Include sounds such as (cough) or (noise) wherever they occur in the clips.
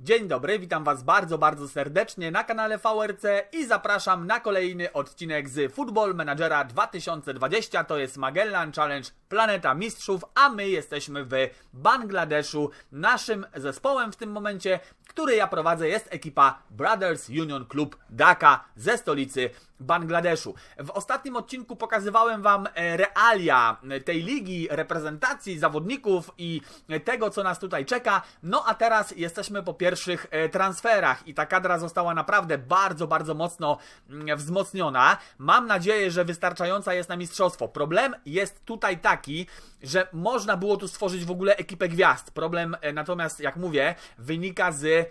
Dzień dobry, witam Was bardzo, bardzo serdecznie na kanale VRC i zapraszam na kolejny odcinek z Football Managera 2020. To jest Magellan Challenge Planeta Mistrzów, a my jesteśmy w Bangladeszu. Naszym zespołem w tym momencie, który ja prowadzę, jest ekipa Brothers Union Club Dhaka ze stolicy Bangladeszu. W ostatnim odcinku pokazywałem Wam e, realia tej ligi, reprezentacji zawodników i tego, co nas tutaj czeka. No a teraz jesteśmy po pierwszych e, transferach i ta kadra została naprawdę bardzo, bardzo mocno mm, wzmocniona. Mam nadzieję, że wystarczająca jest na mistrzostwo. Problem jest tutaj taki, że można było tu stworzyć w ogóle ekipę gwiazd. Problem e, natomiast, jak mówię, wynika z E,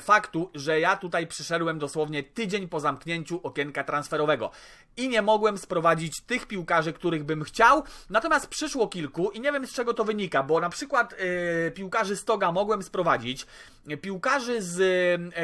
faktu, że ja tutaj przyszedłem dosłownie tydzień po zamknięciu okienka transferowego. I nie mogłem sprowadzić tych piłkarzy, których bym chciał, natomiast przyszło kilku i nie wiem z czego to wynika, bo na przykład yy, piłkarzy z Toga mogłem sprowadzić, piłkarzy z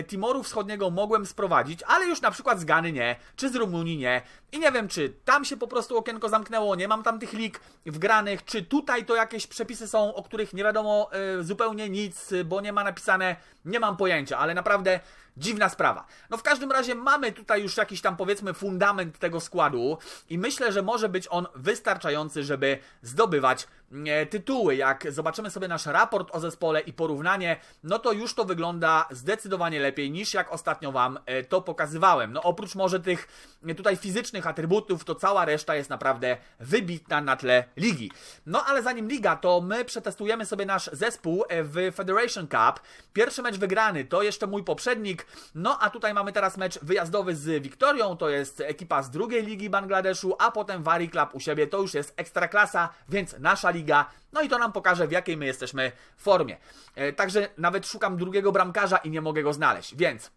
Timoru Wschodniego mogłem sprowadzić, ale już na przykład z Gany nie, czy z Rumunii nie i nie wiem czy tam się po prostu okienko zamknęło, nie mam tam tych lig wgranych, czy tutaj to jakieś przepisy są, o których nie wiadomo yy, zupełnie nic, bo nie ma napisane, nie mam pojęcia, ale naprawdę dziwna sprawa. No w każdym razie mamy tutaj już jakiś tam powiedzmy fundament tego składu i myślę, że może być on wystarczający, żeby zdobywać e, tytuły. Jak zobaczymy sobie nasz raport o zespole i porównanie, no to już to wygląda zdecydowanie lepiej niż jak ostatnio Wam e, to pokazywałem. No oprócz może tych e, tutaj fizycznych atrybutów, to cała reszta jest naprawdę wybitna na tle ligi. No ale zanim liga, to my przetestujemy sobie nasz zespół w Federation Cup. Pierwszy mecz wygrany to jeszcze mój poprzednik, no a tutaj mamy teraz mecz wyjazdowy z Wiktorią, to jest ekipa z drugiej ligi Bangladeszu, a potem Wari Club u siebie, to już jest ekstraklasa, więc nasza liga, no i to nam pokaże w jakiej my jesteśmy formie. E, także nawet szukam drugiego bramkarza i nie mogę go znaleźć, więc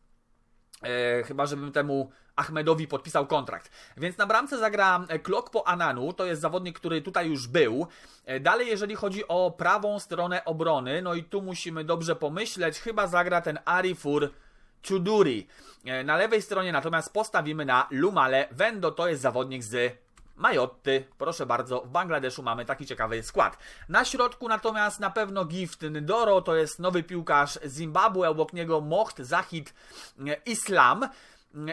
e, chyba żebym temu Ahmedowi podpisał kontrakt. Więc na bramce zagra Klok po Ananu, to jest zawodnik, który tutaj już był. E, dalej, jeżeli chodzi o prawą stronę obrony, no i tu musimy dobrze pomyśleć, chyba zagra ten Arifur Chuduri. E, na lewej stronie natomiast postawimy na Lumale Vendo, to jest zawodnik z Majotty. Proszę bardzo, w Bangladeszu mamy taki ciekawy skład. Na środku natomiast na pewno Gift Ndoro, to jest nowy piłkarz Zimbabwe, obok niego Mocht Zahid e, Islam.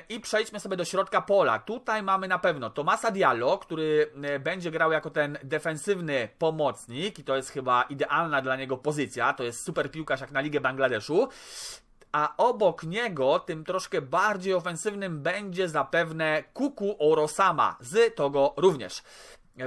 I przejdźmy sobie do środka pola. Tutaj mamy na pewno Tomasa Diallo, który e, będzie grał jako ten defensywny pomocnik i to jest chyba idealna dla niego pozycja. To jest super piłkarz jak na Ligę Bangladeszu a obok niego, tym troszkę bardziej ofensywnym, będzie zapewne Kuku Orosama z Togo również.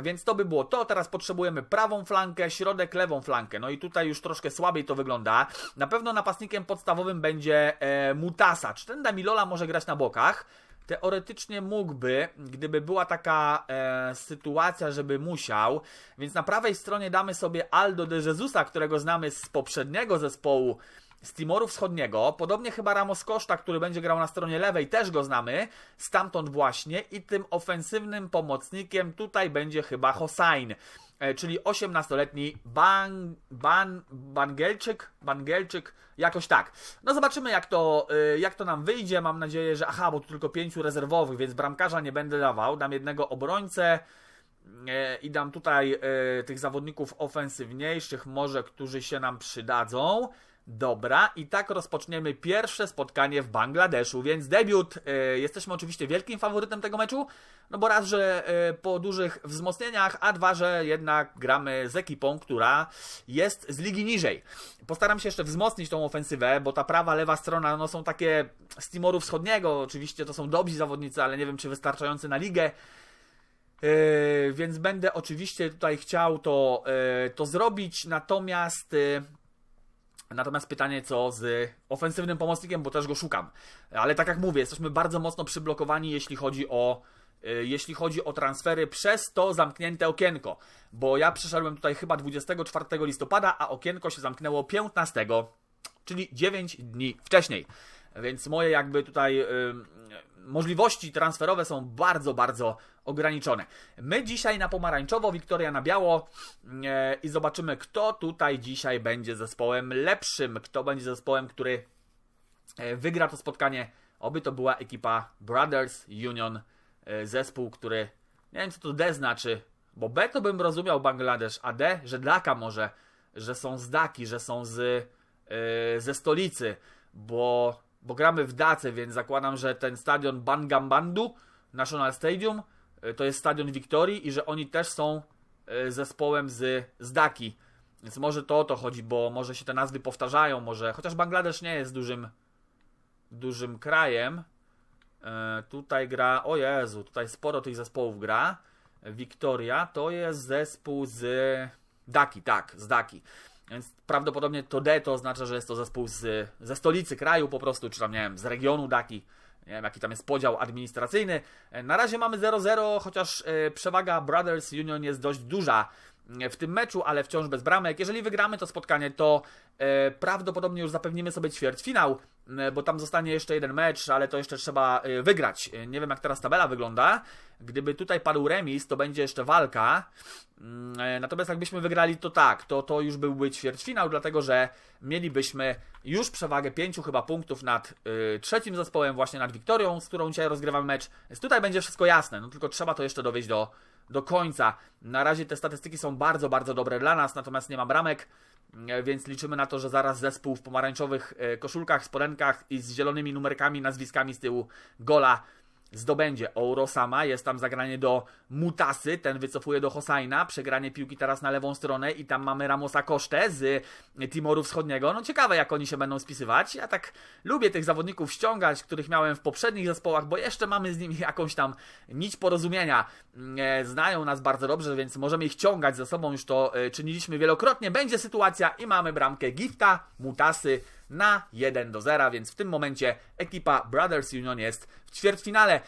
Więc to by było to. Teraz potrzebujemy prawą flankę, środek, lewą flankę. No i tutaj już troszkę słabiej to wygląda. Na pewno napastnikiem podstawowym będzie e, Mutasa. Czy ten Damilola może grać na bokach? Teoretycznie mógłby, gdyby była taka e, sytuacja, żeby musiał. Więc na prawej stronie damy sobie Aldo de Jesusa, którego znamy z poprzedniego zespołu z Timoru Wschodniego. Podobnie chyba Ramos Koszta, który będzie grał na stronie lewej, też go znamy. Stamtąd właśnie. I tym ofensywnym pomocnikiem tutaj będzie chyba Hosain e, czyli 18-letni Ban, Ban, Bangelczyk, Bangelczyk, jakoś tak. No zobaczymy jak to, e, jak to nam wyjdzie. Mam nadzieję, że aha, bo tu tylko pięciu rezerwowych, więc bramkarza nie będę dawał. Dam jednego obrońcę e, i dam tutaj tych zawodników ofensywniejszych, może którzy się nam przydadzą. Dobra, i tak rozpoczniemy pierwsze spotkanie w Bangladeszu, więc debiut. Y, jesteśmy oczywiście wielkim faworytem tego meczu, no bo raz, że y, po dużych wzmocnieniach, a dwa, że jednak gramy z ekipą, która jest z ligi niżej. Postaram się jeszcze wzmocnić tą ofensywę, bo ta prawa, lewa strona no, są takie z Timoru Wschodniego. Oczywiście to są dobrzy zawodnicy, ale nie wiem, czy wystarczający na ligę. Yy, więc będę oczywiście tutaj chciał to, to zrobić, natomiast Natomiast pytanie, co z ofensywnym pomocnikiem, bo też go szukam. Ale tak jak mówię, jesteśmy bardzo mocno przyblokowani, jeśli chodzi o y, jeśli chodzi o transfery przez to zamknięte okienko, bo ja przyszedłem tutaj chyba 24 listopada, a okienko się zamknęło 15, czyli 9 dni wcześniej. Więc moje jakby tutaj yy, możliwości transferowe są bardzo, bardzo ograniczone. My dzisiaj na pomarańczowo, Wiktoria na biało e, i zobaczymy, kto tutaj dzisiaj będzie zespołem lepszym, kto będzie zespołem, który e, wygra to spotkanie. Oby to była ekipa Brothers Union, e, zespół, który nie wiem co to D znaczy, bo B to bym rozumiał Bangladesz, a D, że Daka może, że są z Daki, że są z ze stolicy, bo, bo gramy w Dace, więc zakładam, że ten stadion Bangambandu, National Stadium, yy, to jest stadion Wiktorii i że oni też są yy, zespołem z, z Daki. Więc może to o to chodzi, bo może się te nazwy powtarzają, może, chociaż Bangladesz nie jest dużym, dużym krajem. E, tutaj gra, o Jezu, tutaj sporo tych zespołów gra. Wiktoria to jest zespół z Daki, tak, z Daki. Więc prawdopodobnie to D to oznacza, że jest to zespół z, ze stolicy kraju po prostu, czy tam, nie wiem, z regionu Daki. Nie wiem, jaki tam jest podział administracyjny. E, na razie mamy 0-0, chociaż e, przewaga Brothers Union jest dość duża w tym meczu, ale wciąż bez bramek. Jeżeli wygramy to spotkanie, to e, prawdopodobnie już zapewnimy sobie ćwierćfinał, e, bo tam zostanie jeszcze jeden mecz, ale to jeszcze trzeba e, wygrać. E, nie wiem jak teraz tabela wygląda. Gdyby tutaj padł remis, to będzie jeszcze walka. Mm, e, natomiast jakbyśmy wygrali, to tak, to, to już byłby ćwierćfinał, dlatego że mielibyśmy już przewagę pięciu chyba punktów nad e, trzecim zespołem, właśnie nad Wiktorią, z którą dzisiaj rozgrywamy mecz. Więc tutaj będzie wszystko jasne, no tylko trzeba to jeszcze dowieść do do końca. Na razie te statystyki są bardzo, bardzo dobre dla nas, natomiast nie ma bramek, e, więc liczymy na to, że zaraz zespół w pomarańczowych e, koszulkach, spodenkach i z zielonymi numerkami, nazwiskami z tyłu gola zdobędzie. Ouro sama, jest tam zagranie do Mutasy, ten wycofuje do Hosajna, przegranie piłki teraz na lewą stronę i tam mamy Ramosa Kosztę z Timoru Wschodniego. No ciekawe jak oni się będą spisywać. Ja tak lubię tych zawodników ściągać, których miałem w poprzednich zespołach, bo jeszcze mamy z nimi (laughs) jakąś tam nić porozumienia. E, znają nas bardzo dobrze, więc możemy ich ciągać ze sobą, już to e, czyniliśmy wielokrotnie. Będzie sytuacja i mamy bramkę Gifta, Mutasy, na 1 do 0, więc w tym momencie ekipa Brothers Union jest w ćwierćfinale. E,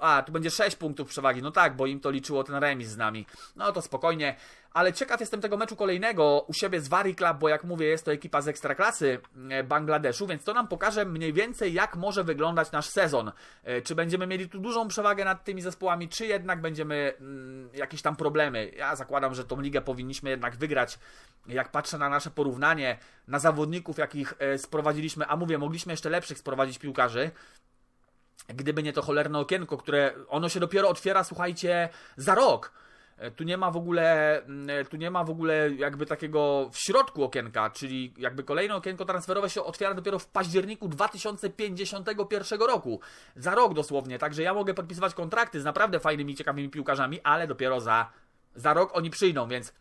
a, tu będzie 6 punktów przewagi, no tak, bo im to liczyło ten remis z nami. No to spokojnie, ale ciekaw jestem tego meczu kolejnego u siebie z Wari Club, bo jak mówię, jest to ekipa z ekstraklasy e, Bangladeszu, więc to nam pokaże mniej więcej, jak może wyglądać nasz sezon. E, czy będziemy mieli tu dużą przewagę nad tymi zespołami, czy jednak będziemy mm, jakieś tam problemy. Ja zakładam, że tą ligę powinniśmy jednak wygrać. Jak patrzę na nasze porównanie, na zawodników, jakich e, sprowadziliśmy, a mówię, mogliśmy jeszcze lepszych sprowadzić piłkarzy, gdyby nie to cholerne okienko, które ono się dopiero otwiera, słuchajcie, za rok. E, tu nie ma w ogóle, mm, e, tu nie ma w ogóle jakby takiego w środku okienka, czyli jakby kolejne okienko transferowe się otwiera dopiero w październiku 2051 roku. Za rok dosłownie, także ja mogę podpisywać kontrakty z naprawdę fajnymi, ciekawymi piłkarzami, ale dopiero za, za rok oni przyjdą, więc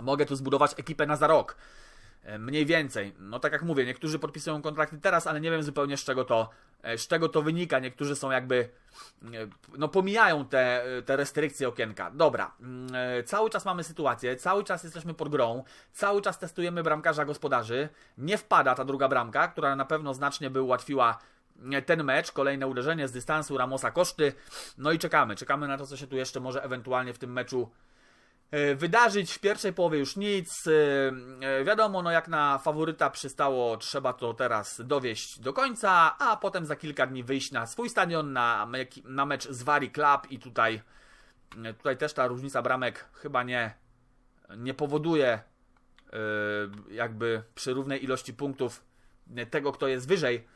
mogę tu zbudować ekipę na za rok. E, mniej więcej. No tak jak mówię, niektórzy podpisują kontrakty teraz, ale nie wiem zupełnie z czego to, e, z czego to wynika. Niektórzy są jakby, e, no pomijają te, te restrykcje okienka. Dobra, mm, cały czas mamy sytuację, cały czas jesteśmy pod grą, cały czas testujemy bramkarza gospodarzy. Nie wpada ta druga bramka, która na pewno znacznie by ułatwiła ten mecz, kolejne uderzenie z dystansu Ramosa Koszty. No i czekamy, czekamy na to, co się tu jeszcze może ewentualnie w tym meczu wydarzyć w pierwszej połowie już nic. E, e, wiadomo, no jak na faworyta przystało, trzeba to teraz dowieść do końca, a potem za kilka dni wyjść na swój stadion, na, na mecz z Wari Club i tutaj, tutaj też ta różnica bramek chyba nie, nie powoduje jakby przy równej ilości punktów tego, kto jest wyżej.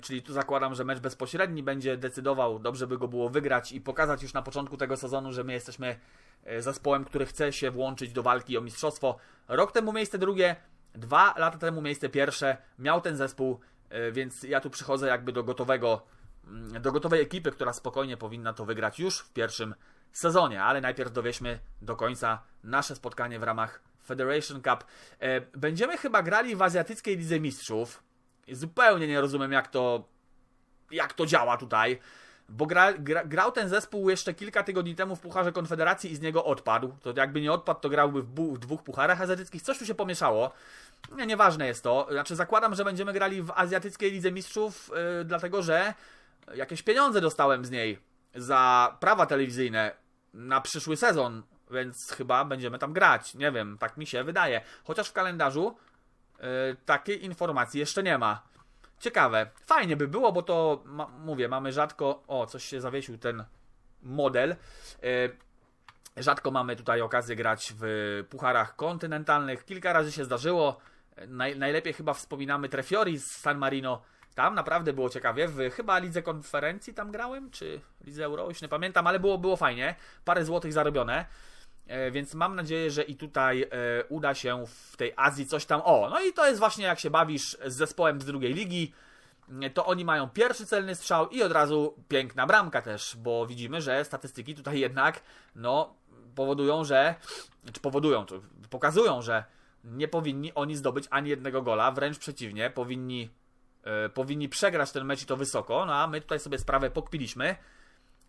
Czyli tu zakładam, że mecz bezpośredni będzie decydował, dobrze by go było wygrać i pokazać już na początku tego sezonu, że my jesteśmy E, zespołem, który chce się włączyć do walki o mistrzostwo. Rok temu miejsce drugie, dwa lata temu miejsce pierwsze miał ten zespół, e, więc ja tu przychodzę jakby do gotowego, mm, do gotowej ekipy, która spokojnie powinna to wygrać już w pierwszym sezonie, ale najpierw dowieźmy do końca nasze spotkanie w ramach Federation Cup. E, będziemy chyba grali w Azjatyckiej Lidze Mistrzów. Zupełnie nie rozumiem, jak to, jak to działa tutaj bo gra, gra, grał ten zespół jeszcze kilka tygodni temu w Pucharze Konfederacji i z niego odpadł. To jakby nie odpadł, to grałby w, bu, w dwóch pucharach azjatyckich. Coś tu się pomieszało. Nie, nieważne jest to. Znaczy zakładam, że będziemy grali w Azjatyckiej Lidze Mistrzów, yy, dlatego że jakieś pieniądze dostałem z niej za prawa telewizyjne na przyszły sezon, więc chyba będziemy tam grać. Nie wiem, tak mi się wydaje. Chociaż w kalendarzu yy, takiej informacji jeszcze nie ma. Ciekawe. Fajnie by było, bo to ma, mówię, mamy rzadko. O, coś się zawiesił ten model. Yy, rzadko mamy tutaj okazję grać w pucharach kontynentalnych. Kilka razy się zdarzyło. Naj, najlepiej chyba wspominamy Trefiori z San Marino. Tam naprawdę było ciekawie. W chyba lidze konferencji tam grałem, czy lidze Euro, już nie pamiętam, ale było, było fajnie. Parę złotych zarobione. E, więc mam nadzieję, że i tutaj e, uda się w tej Azji coś tam. O, no i to jest właśnie jak się bawisz z zespołem z drugiej ligi. E, to oni mają pierwszy celny strzał i od razu piękna bramka też, bo widzimy, że statystyki tutaj jednak no, powodują, że czy powodują, pokazują, że nie powinni oni zdobyć ani jednego gola, wręcz przeciwnie, powinni, powinni przegrać ten mecz i to wysoko, no a my tutaj sobie sprawę pokpiliśmy.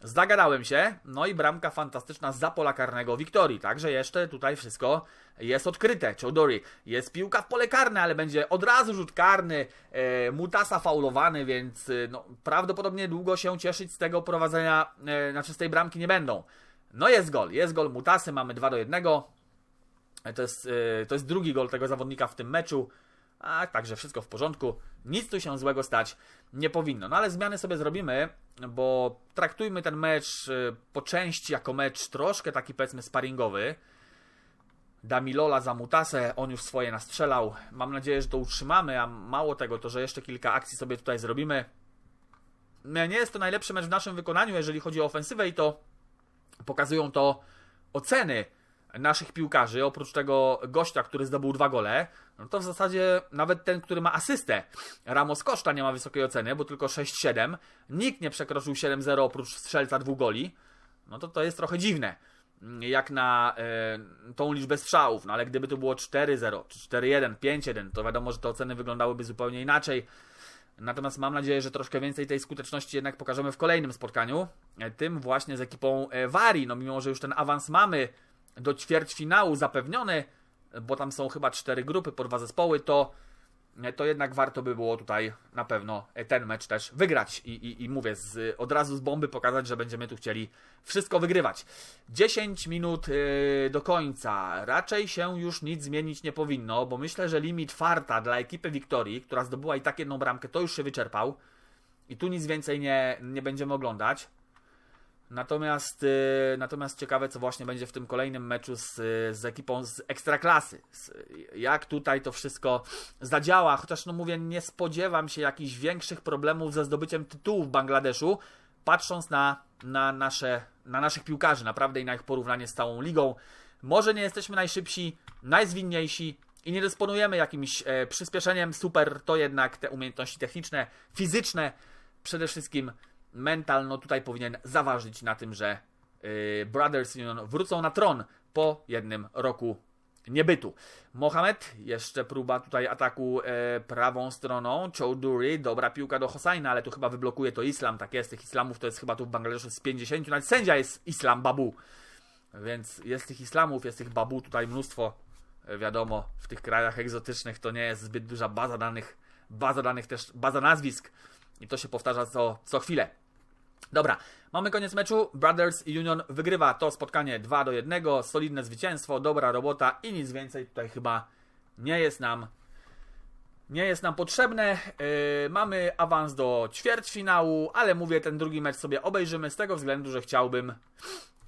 Zagadałem się, no i bramka fantastyczna za pola karnego Wiktorii, także jeszcze tutaj wszystko jest odkryte. Chodori jest piłka w pole karne, ale będzie od razu rzut karny, e, Mutasa faulowany, więc e, no, prawdopodobnie długo się cieszyć z tego prowadzenia, e, znaczy z tej bramki nie będą. No jest gol, jest gol Mutasy, mamy 2 do 1. E, to jest, e, to jest drugi gol tego zawodnika w tym meczu. A także wszystko w porządku, nic tu się złego stać nie powinno. No ale zmiany sobie zrobimy, bo traktujmy ten mecz y, po części jako mecz troszkę taki powiedzmy sparingowy. Damilola za Mutasę, on już swoje nastrzelał. Mam nadzieję, że to utrzymamy, a mało tego, to że jeszcze kilka akcji sobie tutaj zrobimy. Nie jest to najlepszy mecz w naszym wykonaniu, jeżeli chodzi o ofensywę i to pokazują to oceny naszych piłkarzy, oprócz tego gościa, który zdobył dwa gole, no to w zasadzie nawet ten, który ma asystę, Ramos Koszta nie ma wysokiej oceny, bo tylko 6-7, nikt nie przekroczył 7-0 oprócz strzelca dwóch goli, no to to jest trochę dziwne, jak na y, tą liczbę strzałów, no ale gdyby to było 4-0, czy 4-1, 5-1, to wiadomo, że te oceny wyglądałyby zupełnie inaczej. Natomiast mam nadzieję, że troszkę więcej tej skuteczności jednak pokażemy w kolejnym spotkaniu, e, tym właśnie z ekipą e, Wari, no mimo, że już ten awans mamy do ćwierćfinału zapewniony, bo tam są chyba cztery grupy po dwa zespoły, to, to jednak warto by było tutaj na pewno ten mecz też wygrać. I, i, i mówię, z, od razu z bomby pokazać, że będziemy tu chcieli wszystko wygrywać. 10 minut yy, do końca. Raczej się już nic zmienić nie powinno, bo myślę, że limit farta dla ekipy Wiktorii, która zdobyła i tak jedną bramkę, to już się wyczerpał. I tu nic więcej nie, nie będziemy oglądać. Natomiast, y, natomiast ciekawe, co właśnie będzie w tym kolejnym meczu z, z ekipą z ekstraklasy. Jak tutaj to wszystko zadziała, chociaż no mówię, nie spodziewam się jakichś większych problemów ze zdobyciem tytułu w Bangladeszu, patrząc na, na, nasze, na naszych piłkarzy, naprawdę i na ich porównanie z całą ligą. Może nie jesteśmy najszybsi, najzwinniejsi i nie dysponujemy jakimś e, przyspieszeniem super, to jednak te umiejętności techniczne, fizyczne przede wszystkim mental no tutaj powinien zaważyć na tym, że yy, Brothers Union wrócą na tron po jednym roku niebytu. Mohamed, jeszcze próba tutaj ataku e, prawą stroną. Chowdhury, dobra piłka do Hosajna, ale tu chyba wyblokuje to Islam. Tak jest, tych Islamów to jest chyba tu w Bangladeszu z 50, nawet sędzia jest Islam Babu. Więc jest tych Islamów, jest tych Babu tutaj mnóstwo. E, wiadomo, w tych krajach egzotycznych to nie jest zbyt duża baza danych, baza danych też, baza nazwisk. I to się powtarza co, co chwilę. Dobra, mamy koniec meczu. Brothers Union wygrywa to spotkanie 2 do 1. Solidne zwycięstwo, dobra robota i nic więcej tutaj chyba nie jest nam nie jest nam potrzebne. Yy, mamy awans do ćwierćfinału, ale mówię, ten drugi mecz sobie obejrzymy z tego względu, że chciałbym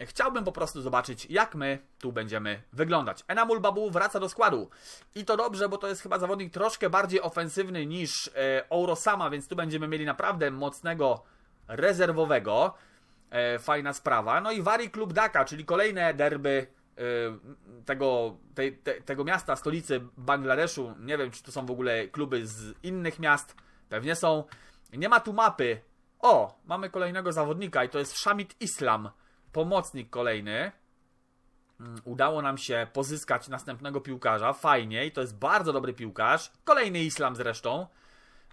chciałbym po prostu zobaczyć, jak my tu będziemy wyglądać. Enamul Babu wraca do składu. I to dobrze, bo to jest chyba zawodnik troszkę bardziej ofensywny niż yy, Ourosama, więc tu będziemy mieli naprawdę mocnego rezerwowego. E, fajna sprawa. No i Wari Klub Daka, czyli kolejne derby e, tego, te, te, tego miasta, stolicy Bangladeszu. Nie wiem, czy to są w ogóle kluby z innych miast. Pewnie są. Nie ma tu mapy. O, mamy kolejnego zawodnika i to jest Shamit Islam. Pomocnik kolejny. Mm, udało nam się pozyskać następnego piłkarza. Fajnie i to jest bardzo dobry piłkarz. Kolejny Islam zresztą.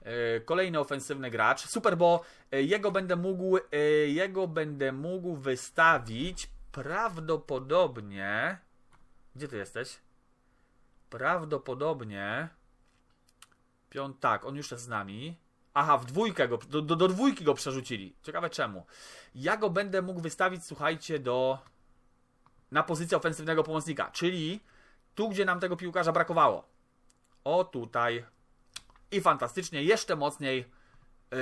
E, kolejny ofensywny gracz. Super, bo e, jego będę mógł, e, jego będę mógł wystawić prawdopodobnie. Gdzie ty jesteś? Prawdopodobnie. Piąt, tak, on już jest z nami. Aha, w dwójkę go, do, do, do dwójki go przerzucili. Ciekawe czemu. Ja go będę mógł wystawić, słuchajcie, do. na pozycję ofensywnego pomocnika, czyli tu, gdzie nam tego piłkarza brakowało. O tutaj i fantastycznie, jeszcze mocniej yy,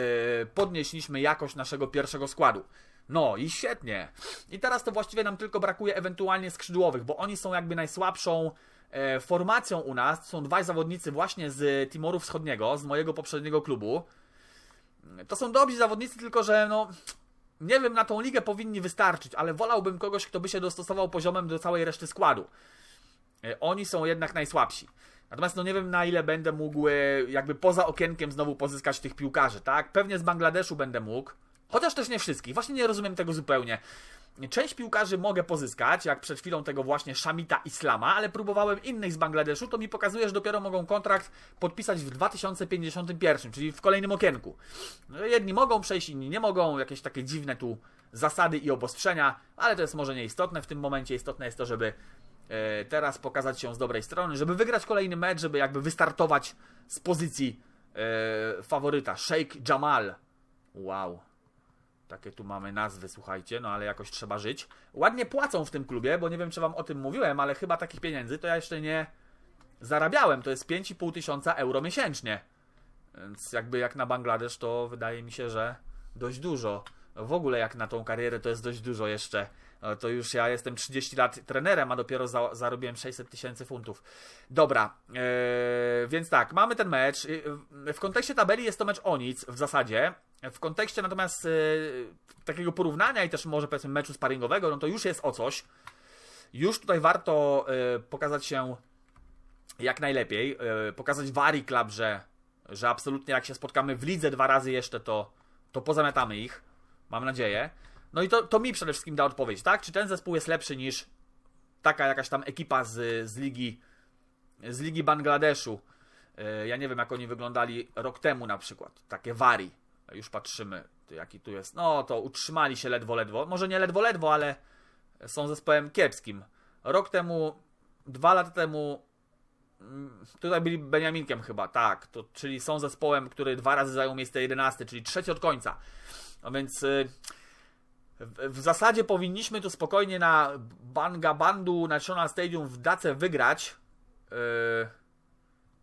podnieśliśmy jakość naszego pierwszego składu. No i świetnie. I teraz to właściwie nam tylko brakuje ewentualnie skrzydłowych, bo oni są jakby najsłabszą e, formacją u nas. Są dwaj zawodnicy właśnie z Timoru Wschodniego, z mojego poprzedniego klubu. To są dobrzy zawodnicy, tylko że no nie wiem, na tą ligę powinni wystarczyć, ale wolałbym kogoś, kto by się dostosował poziomem do całej reszty składu. E, oni są jednak najsłabsi. Natomiast no nie wiem na ile będę mógł e, jakby poza okienkiem znowu pozyskać tych piłkarzy, tak? Pewnie z Bangladeszu będę mógł, chociaż też nie wszystkich. Właśnie nie rozumiem tego zupełnie. Część piłkarzy mogę pozyskać, jak przed chwilą tego właśnie Shamita Islama, ale próbowałem innych z Bangladeszu, to mi pokazuje, że dopiero mogą kontrakt podpisać w 2051, czyli w kolejnym okienku. No, jedni mogą przejść, inni nie mogą, jakieś takie dziwne tu zasady i obostrzenia, ale to jest może nieistotne w tym momencie. Istotne jest to, żeby teraz pokazać się z dobrej strony, żeby wygrać kolejny mecz, żeby jakby wystartować z pozycji e, faworyta. Sheikh Jamal. Wow. Takie tu mamy nazwy, słuchajcie, no ale jakoś trzeba żyć. Ładnie płacą w tym klubie, bo nie wiem, czy wam o tym mówiłem, ale chyba takich pieniędzy to ja jeszcze nie zarabiałem. To jest 5,5 tysiąca euro miesięcznie. Więc jakby jak na Bangladesz, to wydaje mi się, że dość dużo. W ogóle jak na tą karierę to jest dość dużo jeszcze. E, to już ja jestem 30 lat trenerem, a dopiero za, zarobiłem 600 tysięcy funtów. Dobra, yy, więc tak, mamy ten mecz. W kontekście tabeli jest to mecz o nic w zasadzie. W kontekście natomiast yy, takiego porównania i też może powiedzmy meczu sparingowego, no to już jest o coś. Już tutaj warto pokazać się jak najlepiej. pokazać Wari Club, że, że absolutnie jak się spotkamy w lidze dwa razy jeszcze, to, to pozamiatamy ich. Mam nadzieję. No i to, to mi przede wszystkim da odpowiedź, tak? Czy ten zespół jest lepszy niż taka jakaś tam ekipa z, z ligi z ligi Bangladeszu. E, ja nie wiem, jak oni wyglądali rok temu na przykład. Takie Wari. Już patrzymy, jaki tu jest. No, to utrzymali się ledwo, ledwo. Może nie ledwo, ledwo, ale są zespołem kiepskim. Rok temu, dwa lata temu, mm, tutaj byli Beniaminkiem chyba, tak. To, czyli są zespołem, który dwa razy zajął miejsce 11, czyli trzeci od końca. No więc w zasadzie powinniśmy tu spokojnie na Bangabandu National Stadium w Dace wygrać. Yy,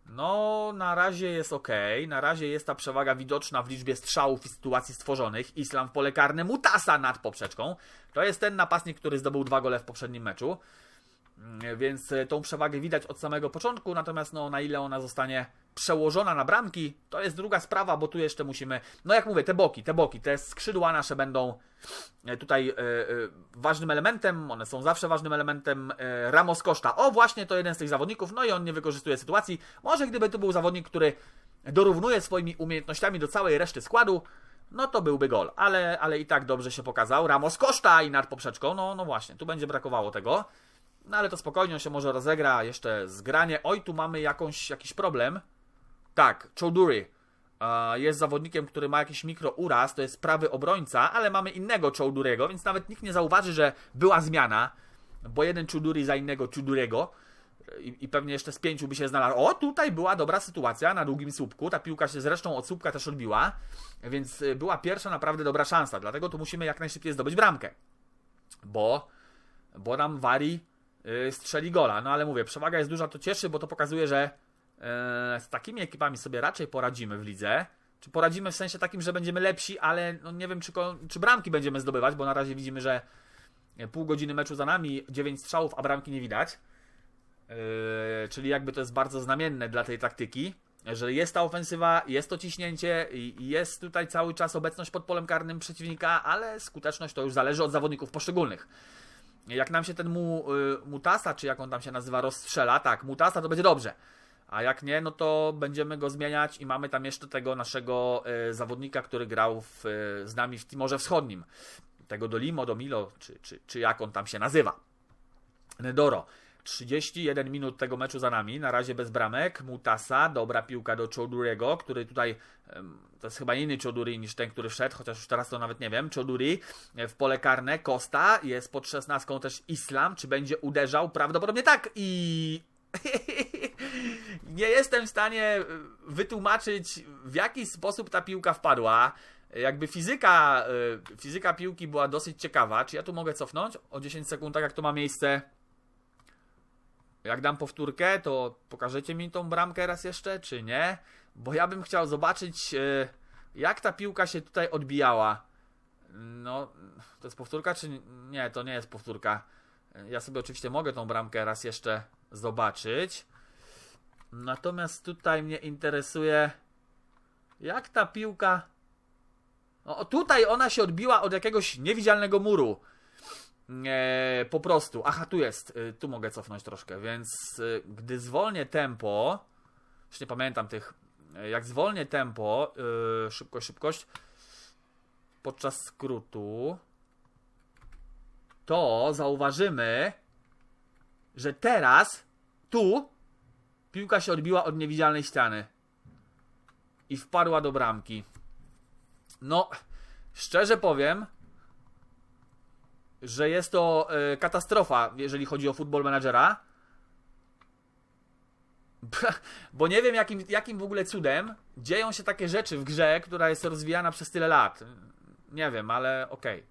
no, na razie jest ok. Na razie jest ta przewaga widoczna w liczbie strzałów i sytuacji stworzonych. Islam w pole karne, Mutasa nad poprzeczką. To jest ten napastnik, który zdobył dwa gole w poprzednim meczu. Yy, więc e, tą przewagę widać od samego początku, natomiast no, na ile ona zostanie przełożona na bramki, to jest druga sprawa, bo tu jeszcze musimy, no jak mówię, te boki, te boki, te skrzydła nasze będą e, tutaj e, ważnym elementem, one są zawsze ważnym elementem. Ramos Koszta, o właśnie to jeden z tych zawodników, no i on nie wykorzystuje sytuacji. Może gdyby to był zawodnik, który dorównuje swoimi umiejętnościami do całej reszty składu, no to byłby gol, ale, ale i tak dobrze się pokazał. Ramos Koszta i nad poprzeczką, no, no właśnie, tu będzie brakowało tego. No ale to spokojnie, on się może rozegra, jeszcze zgranie. Oj, tu mamy jakąś, jakiś problem. Tak, Choudhury jest zawodnikiem, który ma jakiś mikrouraz, to jest prawy obrońca, ale mamy innego Choudhury'ego, więc nawet nikt nie zauważy, że była zmiana, bo jeden Choudhury za innego Choudhury'ego i, i, pewnie jeszcze z pięciu by się znalazł. O, tutaj była dobra sytuacja na długim słupku, ta piłka się zresztą od słupka też odbiła, więc y, była pierwsza naprawdę dobra szansa, dlatego tu musimy jak najszybciej zdobyć bramkę, bo, bo nam Wari strzeli gola, no ale mówię, przewaga jest duża, to cieszy, bo to pokazuje, że E, z takimi ekipami sobie raczej poradzimy w lidze. Czy poradzimy w sensie takim, że będziemy lepsi, ale no nie wiem, czy, czy bramki będziemy zdobywać, bo na razie widzimy, że pół godziny meczu za nami, 9 strzałów, a bramki nie widać. Yy, czyli jakby to jest bardzo znamienne dla tej taktyki, że jest ta ofensywa, jest to ciśnięcie jest tutaj cały czas obecność pod polem karnym przeciwnika, ale skuteczność to już zależy od zawodników poszczególnych. Jak nam się ten mu, yy, Mutasa, czy jak on tam się nazywa, rozstrzela, tak, Mutasa to będzie dobrze. A jak nie, no to będziemy go zmieniać i mamy tam jeszcze tego naszego y, zawodnika, który grał w, y, z nami w Timorze Wschodnim. Tego Dolimo, Domilo, czy, czy, czy jak on tam się nazywa. Nedoro. 31 minut tego meczu za nami, na razie bez bramek. Mutasa, dobra piłka do Choduriego, który tutaj, to jest chyba inny Choduri niż ten, który wszedł, chociaż już teraz to nawet nie wiem. Choduri w pole karne, Costa, jest pod 16 też Islam, czy będzie uderzał? Prawdopodobnie tak i (laughs) nie jestem w stanie e, wytłumaczyć, w jaki sposób ta piłka wpadła. Jakby fizyka, e, fizyka piłki była dosyć ciekawa. Czy ja tu mogę cofnąć o 10 sekund, tak jak to ma miejsce? Jak dam powtórkę, to pokażecie mi tą bramkę raz jeszcze, czy nie? Bo ja bym chciał zobaczyć, e, jak ta piłka się tutaj odbijała. No, to jest powtórka, czy nie? To nie jest powtórka. Ja sobie oczywiście mogę tą bramkę raz jeszcze zobaczyć. Natomiast tutaj mnie interesuje, jak ta piłka O, tutaj ona się odbiła od jakiegoś niewidzialnego muru. E, po prostu. Aha, tu jest. E, tu mogę cofnąć troszkę, więc e, gdy zwolnię tempo. Już nie pamiętam tych. E, jak zwolnię tempo, e, szybkość, szybkość. Podczas skrótu. To zauważymy, że teraz tu piłka się odbiła od niewidzialnej ściany i wpadła do bramki. No, szczerze powiem, że jest to e, katastrofa, jeżeli chodzi o Football Managera. (laughs) Bo nie wiem, jakim, jakim w ogóle cudem dzieją się takie rzeczy w grze, która jest rozwijana przez tyle lat. Nie wiem, ale okej.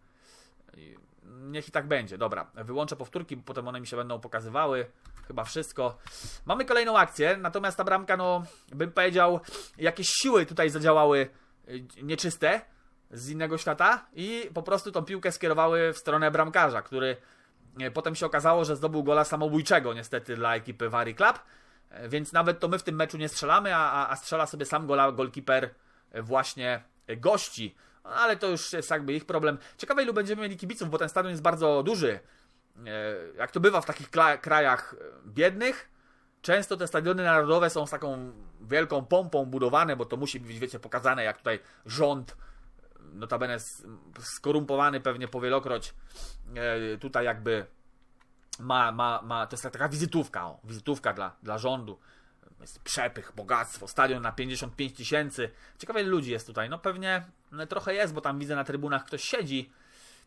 Niech i tak będzie. Dobra, wyłączę powtórki, bo potem one mi się będą pokazywały. Chyba wszystko. Mamy kolejną akcję, natomiast ta bramka, no, bym powiedział, jakieś siły tutaj zadziałały y, nieczyste z innego świata i po prostu tą piłkę skierowały w stronę bramkarza, który y, potem się okazało, że zdobył gola samobójczego niestety dla ekipy Vary Club, Y, więc nawet to my w tym meczu nie strzelamy, a, a strzela sobie sam gola golkiper y, właśnie gości. Ale to już jest jakby ich problem. Ciekawe ilu będziemy mieli kibiców, bo ten stadion jest bardzo duży. E, jak to bywa w takich krajach e, biednych, często te stadiony narodowe są z taką wielką pompą budowane, bo to musi być, wiecie, pokazane, jak tutaj rząd, notabene skorumpowany pewnie powielokroć, e, tutaj jakby ma, ma, ma, to jest taka wizytówka, o, wizytówka dla, dla rządu. Jest przepych, bogactwo, stadion na 55 tysięcy. Ciekawe ile ludzi jest tutaj. No pewnie trochę jest, bo tam widzę na trybunach ktoś siedzi,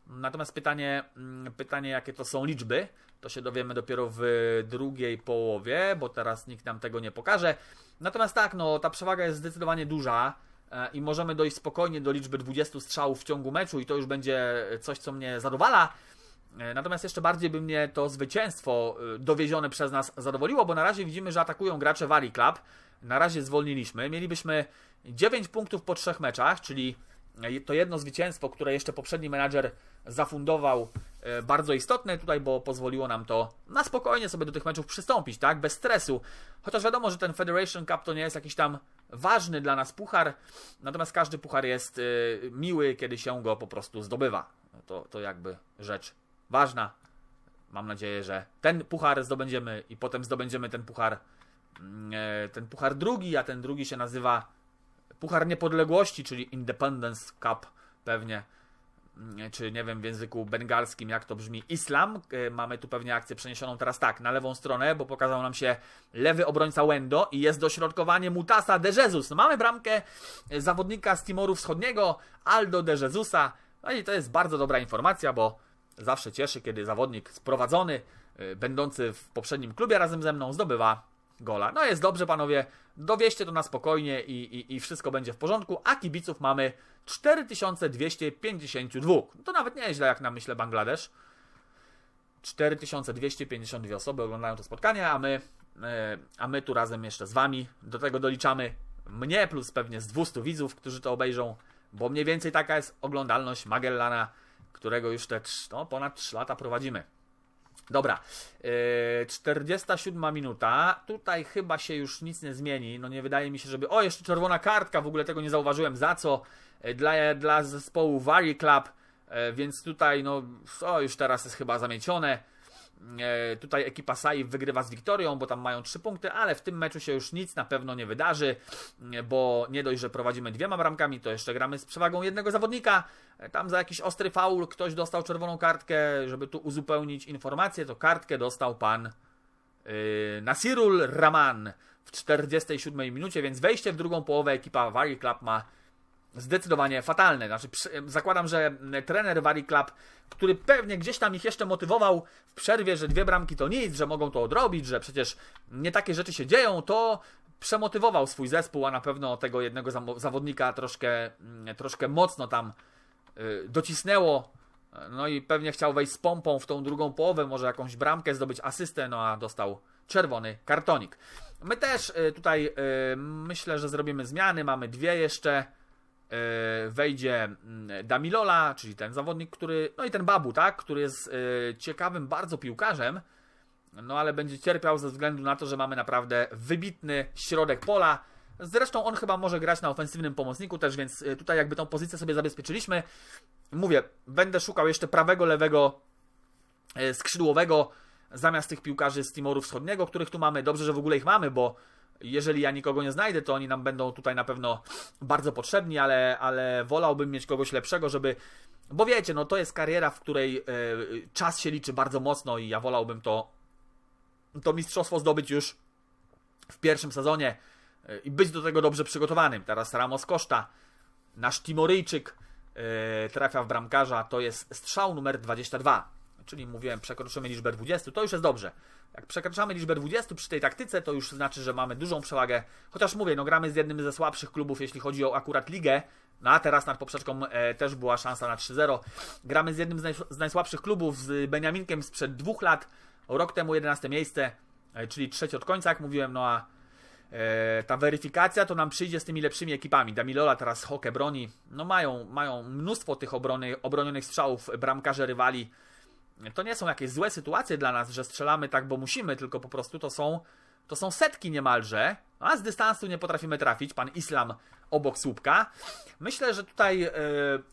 Natomiast pytanie, mm, pytanie, jakie to są liczby, to się dowiemy dopiero w drugiej połowie, bo teraz nikt nam tego nie pokaże. Natomiast tak, no ta przewaga jest zdecydowanie duża e, i możemy dojść spokojnie do liczby 20 strzałów w ciągu meczu i to już będzie coś, co mnie zadowala. E, natomiast jeszcze bardziej by mnie to zwycięstwo e, dowiezione przez nas zadowoliło, bo na razie widzimy, że atakują gracze Valley Club. Na razie zwolniliśmy. Mielibyśmy 9 punktów po trzech meczach, czyli to jedno zwycięstwo, które jeszcze poprzedni menadżer zafundował, e, bardzo istotne tutaj, bo pozwoliło nam to na spokojnie sobie do tych meczów przystąpić, tak, bez stresu. Chociaż wiadomo, że ten Federation Cup to nie jest jakiś tam ważny dla nas puchar, natomiast każdy puchar jest e, miły, kiedy się go po prostu zdobywa. To, to jakby rzecz ważna. Mam nadzieję, że ten puchar zdobędziemy i potem zdobędziemy ten puchar, mm, e, ten puchar drugi, a ten drugi się nazywa Puchar Niepodległości, czyli Independence Cup pewnie, czy nie wiem w języku bengalskim jak to brzmi, Islam. E, mamy tu pewnie akcję przeniesioną teraz tak, na lewą stronę, bo pokazał nam się lewy obrońca Wendo i jest dośrodkowanie Mutasa de Jesus. No, mamy bramkę zawodnika z Timoru Wschodniego, Aldo de Jesusa. No i to jest bardzo dobra informacja, bo zawsze cieszy, kiedy zawodnik sprowadzony, e, będący w poprzednim klubie razem ze mną, zdobywa gola. No jest dobrze, panowie, dowieście to na spokojnie i, i, i wszystko będzie w porządku, a kibiców mamy 4252. To nawet nie jest źle, jak na myślę Bangladesz. 4252 osoby oglądają to spotkanie, a my, e, a my tu razem jeszcze z Wami. Do tego doliczamy mnie plus pewnie z 200 widzów, którzy to obejrzą, bo mniej więcej taka jest oglądalność Magellana, którego już te no, ponad 3 lata prowadzimy. Dobra, yy, 47 minuta. Tutaj chyba się już nic nie zmieni. No nie wydaje mi się, żeby. O, jeszcze czerwona kartka, w ogóle tego nie zauważyłem. Za co? Yy, dla, dla zespołu Vary Club, yy, więc tutaj, no, o, już teraz jest chyba zamiecione. E, tutaj ekipa Sai wygrywa z Wiktorią, bo tam mają 3 punkty, ale w tym meczu się już nic na pewno nie wydarzy, e, bo nie dość, że prowadzimy dwiema bramkami, to jeszcze gramy z przewagą jednego zawodnika. E, tam za jakiś ostry faul ktoś dostał czerwoną kartkę, żeby tu uzupełnić informację, to kartkę dostał pan yy, Nasirul Rahman w 47 minucie, więc wejście w drugą połowę ekipa Valley Club ma zdecydowanie fatalne. Znaczy, zakładam, że trener Valley Club, który pewnie gdzieś tam ich jeszcze motywował w przerwie, że dwie bramki to nic, że mogą to odrobić, że przecież nie takie rzeczy się dzieją, to przemotywował swój zespół, a na pewno tego jednego zawodnika troszkę, troszkę mocno tam y, docisnęło. No i pewnie chciał wejść z pompą w tą drugą połowę, może jakąś bramkę zdobyć asystę, no a dostał czerwony kartonik. My też y, tutaj y, myślę, że zrobimy zmiany. Mamy dwie jeszcze. E, wejdzie mm, Damilola, czyli ten zawodnik, który, no i ten Babu, tak, który jest e, ciekawym bardzo piłkarzem, no ale będzie cierpiał ze względu na to, że mamy naprawdę wybitny środek pola. Zresztą on chyba może grać na ofensywnym pomocniku też, więc y, tutaj jakby tą pozycję sobie zabezpieczyliśmy. Mówię, będę szukał jeszcze prawego, lewego skrzydłowego zamiast tych piłkarzy z Timoru Wschodniego, których tu mamy. Dobrze, że w ogóle ich mamy, bo jeżeli ja nikogo nie znajdę, to oni nam będą tutaj na pewno bardzo potrzebni, ale, ale wolałbym mieć kogoś lepszego, żeby. Bo wiecie, no to jest kariera, w której e, czas się liczy bardzo mocno i ja wolałbym to, to mistrzostwo zdobyć już w pierwszym sezonie e, i być do tego dobrze przygotowanym. Teraz Ramos Koszta, nasz Timoryjczyk e, trafia w bramkarza, to jest strzał numer 22 czyli mówiłem, przekroczymy liczbę 20, to już jest dobrze. Jak przekraczamy liczbę 20 przy tej taktyce, to już znaczy, że mamy dużą przewagę. Chociaż mówię, no gramy z jednym ze słabszych klubów, jeśli chodzi o akurat ligę. No a teraz nad poprzeczką e, też była szansa na 3-0. Gramy z jednym z, naj, z, najsłabszych klubów, z Beniaminkiem sprzed dwóch lat. Rok temu 11 miejsce, e, czyli trzecie od końca, jak mówiłem, no a e, ta weryfikacja to nam przyjdzie z tymi lepszymi ekipami. Damilola teraz Hoke broni. No mają, mają mnóstwo tych obrony, obronionych strzałów, bramkarze rywali to nie są jakieś złe sytuacje dla nas, że strzelamy tak, bo musimy, tylko po prostu to są, to są setki niemalże, a z dystansu nie potrafimy trafić. Pan Islam obok słupka. Myślę, że tutaj yy,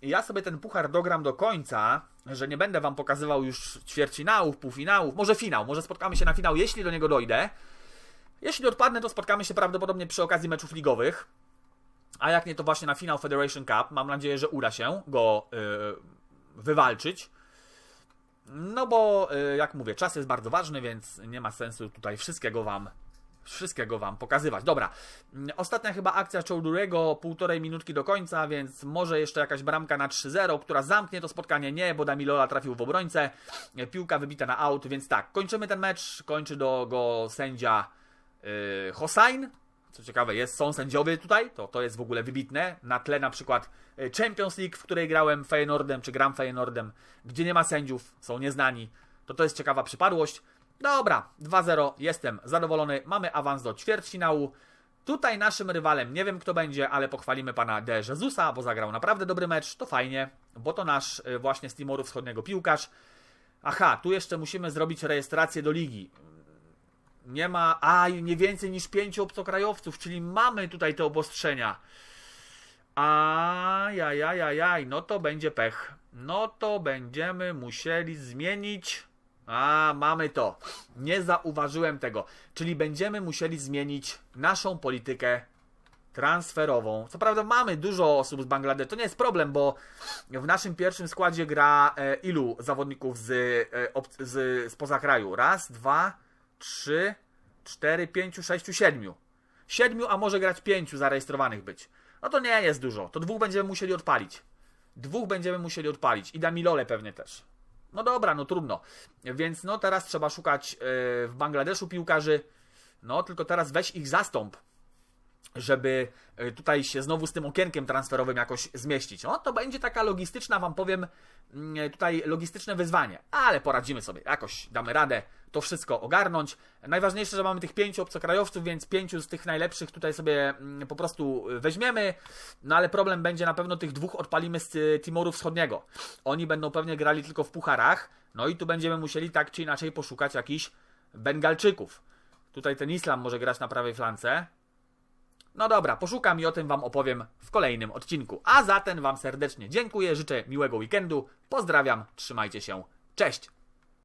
ja sobie ten puchar dogram do końca, że nie będę wam pokazywał już ćwierćfinałów, półfinałów, może finał, może spotkamy się na finał, jeśli do niego dojdę. Jeśli odpadnę, to spotkamy się prawdopodobnie przy okazji meczów ligowych. A jak nie, to właśnie na finał Federation Cup. Mam nadzieję, że uda się go yy, wywalczyć. No bo, y, jak mówię, czas jest bardzo ważny, więc nie ma sensu tutaj wszystkiego wam wszystkiego wam pokazywać. Dobra, ostatnia chyba akcja Choudurego, półtorej minutki do końca, więc może jeszcze jakaś bramka na 3-0, która zamknie to spotkanie. Nie, bo Damilola trafił w obrońcę, piłka wybita na aut, więc tak, kończymy ten mecz, kończy do go sędzia yy, Hossain, co ciekawe, jest, są sędziowie tutaj, to, to jest w ogóle wybitne. Na tle na przykład e, Champions League, w której grałem Feyenoordem, czy gram Feyenoordem, gdzie nie ma sędziów, są nieznani. To to jest ciekawa przypadłość. Dobra, 2-0, jestem zadowolony. Mamy awans do ćwierćfinału. Tutaj naszym rywalem, nie wiem kto będzie, ale pochwalimy pana De Jezusa, bo zagrał naprawdę dobry mecz. To fajnie, bo to nasz e, właśnie z Timoru Wschodniego piłkarz. Aha, tu jeszcze musimy zrobić rejestrację do ligi nie ma, a nie więcej niż pięciu obcokrajowców, czyli mamy tutaj te obostrzenia. Ajajajajaj, no to będzie pech. No to będziemy musieli zmienić. A, mamy to. Nie zauważyłem tego. Czyli będziemy musieli zmienić naszą politykę transferową. Co prawda mamy dużo osób z Bangladeszu, to nie jest problem, bo w naszym pierwszym składzie gra e, ilu zawodników z, e, z, spoza kraju? Raz, dwa, 3, 4, 5, 6, 7. 7, a może grać 5 zarejestrowanych być. No to nie jest dużo. To dwóch będziemy musieli odpalić. Dwóch będziemy musieli odpalić. I Damilole pewnie też. No dobra, no trudno. Więc no teraz trzeba szukać yy, w Bangladeszu piłkarzy. No tylko teraz weź ich zastąp żeby e, tutaj się znowu z tym okienkiem transferowym jakoś zmieścić. No to będzie taka logistyczna, wam powiem, mm, e, tutaj logistyczne wyzwanie, ale poradzimy sobie, jakoś damy radę to wszystko ogarnąć. Najważniejsze, że mamy tych pięciu obcokrajowców, więc pięciu z tych najlepszych tutaj sobie mm, po prostu weźmiemy, no ale problem będzie na pewno tych dwóch odpalimy z e, Timoru Wschodniego. Oni będą pewnie grali tylko w pucharach, no i tu będziemy musieli tak czy inaczej poszukać jakichś Bengalczyków. Tutaj ten Islam może grać na prawej flance, no dobra, poszukam i o tym Wam opowiem w kolejnym odcinku. A za ten Wam serdecznie dziękuję, życzę miłego weekendu, pozdrawiam, trzymajcie się, cześć!